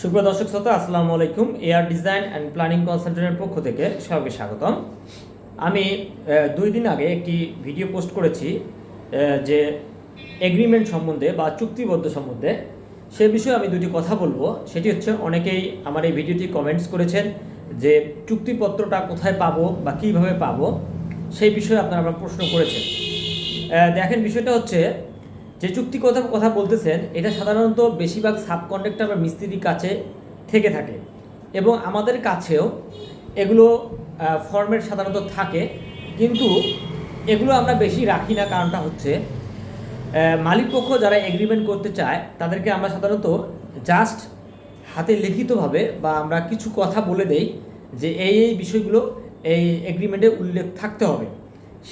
সুপ্রিয় দর্শক শ্রোতা, আসসালামু আলাইকুম। এয়ার ডিজাইন অ্যান্ড প্ল্যানিং কনসালটেন্টের পক্ষ থেকে সবাইকে স্বাগতম। আমি দুই দিন আগে একটি ভিডিও পোস্ট করেছি যে এগ্রিমেন্ট সম্বন্ধে বা চুক্তিবদ্ধ সম্বন্ধে। সে বিষয়ে আমি দুটি কথা বলব। সেটি হচ্ছে, অনেকেই আমার এই ভিডিওটি কমেন্টস করেছেন যে চুক্তিপত্রটা কোথায় পাবো বা কীভাবে পাবো, সেই বিষয়ে আপনারা আমার প্রশ্ন করেছেন। দেখেন, বিষয়টা হচ্ছে যে চুক্তি কথা কথা বলতেছেন এটা সাধারণত বেশিরভাগ সাবকন্ট্রাক্টর বা মিস্ত্রির কাছে থেকে থাকে। এবং আমাদের কাছেও এগুলো ফর্মেট সাধারণত থাকে। কিন্তু এগুলো আমরা বেশি রাখি না কারণটা হচ্ছে আহ, মালিক পক্ষ যারা এগ্রিমেন্ট করতে চায় তাদেরকে আমরা সাধারণত জাস্ট হাতে লিখিতভাবে বা আমরা কিছু কথা বলে দেই যে এই এই বিষয়গুলো এই এগ্রিমেন্টে উল্লেখ থাকতে হবে।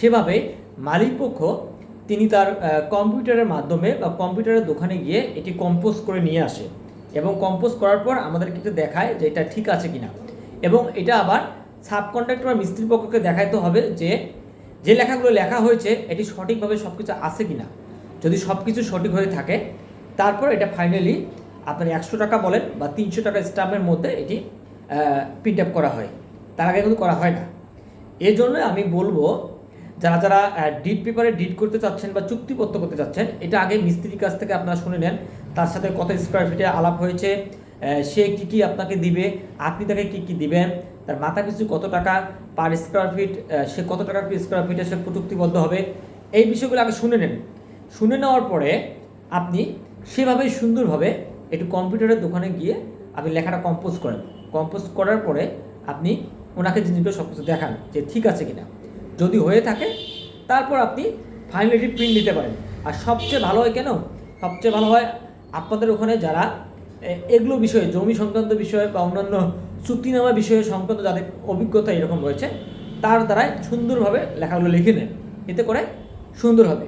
সেভাবে মালিক পক্ষ তিনি তার কম্পিউটারের মাধ্যমে বা কম্পিউটারের দোকানে গিয়ে এটি কম্পোজ করে নিয়ে আসে এবং কম্পোজ করার পর আমাদেরকে একটু দেখায় যে এটা ঠিক আছে কিনা। এবং এটা আবার সাব সাবকন্ট্রাক্টর বা মিস্ত্রি পক্ষকে দেখাইতে হবে যে যে লেখাগুলো লেখা হয়েছে, এটি সঠিকভাবে সব কিছু আছে কিনা। যদি সব কিছু সঠিক হয়ে থাকে, তারপর এটা ফাইনালি আপনার একশো টাকা বলেন বা তিনশো টাকা স্টাম্পের মধ্যে এটি প্রিন্ট আপ করা হয়। তার আগে কিন্তু করা হয় না। এই জন্য আমি বলব যারা যারা ডিট পেপারে ডিট করতে চাচ্ছেন বা চুক্তিপত্র করতে চাচ্ছেন, এটা আগে মিস্ত্রির কাছ থেকে আপনারা শুনে নেন। তার সাথে কত স্কোয়ার ফিটে আলাপ হয়েছে সে কি কি আপনাকে দিবে, আপনি তাকে কি কি দিবেন, তার মাথা পিছু কত টাকা পার স্কোয়ার ফিট সে কত টাকা পার স্কোয়ার ফিটে সে চুক্তিবদ্ধ হবে, এই বিষয়গুলো আগে শুনে নেন। শুনে নেওয়ার পরে আপনি সেভাবেই সুন্দরভাবে একটু কম্পিউটারের দোকানে গিয়ে আপনি লেখাটা কম্পোজ করেন। কম্পোজ করার পরে আপনি ওনাকে জিনিসগুলো সব কিছু দেখান যে ঠিক আছে কিনা। যদি হয়ে থাকে, তারপর আপনি ফাইনালি প্রিন্ট নিতে পারেন। আর সবচেয়ে ভালো হয় কেন? সবচেয়ে ভালো হয় আপনাদের ওখানে যারা এগুলো বিষয়ে, জমি সংক্রান্ত বিষয়ে বা অন্যান্য চুক্তিনামা বিষয়ে সংক্রান্ত যাদের অভিজ্ঞতা এরকম রয়েছে, তার দ্বারাই সুন্দরভাবে লেখাগুলো লিখে নেন। এতে করে সুন্দর হবে।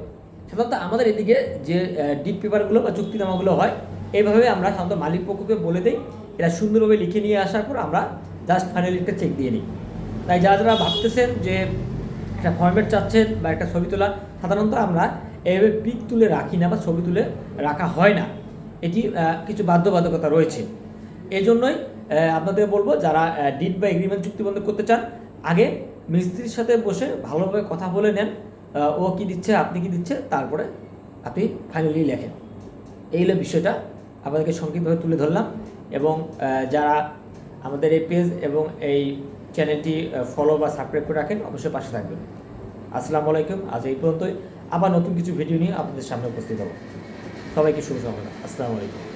সাধারণত আমাদের এদিকে যে ডিপ পেপারগুলো বা চুক্তিনামাগুলো হয় এইভাবে আমরা সাধারণত মালিক পক্ষকে বলে দিই। এরা সুন্দরভাবে লিখে নিয়ে আসার পর আমরা জাস্ট ফাইনালি চেক দিয়ে নিই। তাই যারা যারা ভাবতেছেন যে একটা ফর্মেট চাচ্ছেন বা একটা ছবি তোলা সাধারণত আমরা এইভাবে পিক তুলে রাখি না বা ছবি তুলে রাখা হয় না। এটি কিছু বাধ্যবাধকতা রয়েছে। এই জন্যই আহ, আপনাদের বলব যারা ডিড বা এগ্রিমেন্ট চুক্তিবদ্ধ করতে চান আগে মিস্ত্রির সাথে বসে ভালোভাবে কথা বলে নেন ও কি দিচ্ছে আপনি কি দিচ্ছে তারপরে আপনি ফাইনালি লেখেন। এই হলো বিষয়টা আপনাদেরকে সংক্ষিপ্তভাবে তুলে ধরলাম এবং যারা আমাদের এই পেজ এবং এই চ্যানেলটি ফলো বা সাবস্ক্রাইব করে রাখেন, অবশ্যই পাশে থাকবেন। আসসালামু আলাইকুম, আজ এই পর্যন্তই। আবার নতুন কিছু ভিডিও নিয়ে আপনাদের সামনে উপস্থিত হব। সবাইকে শুভ সকাল আসসালামু আলাইকুম।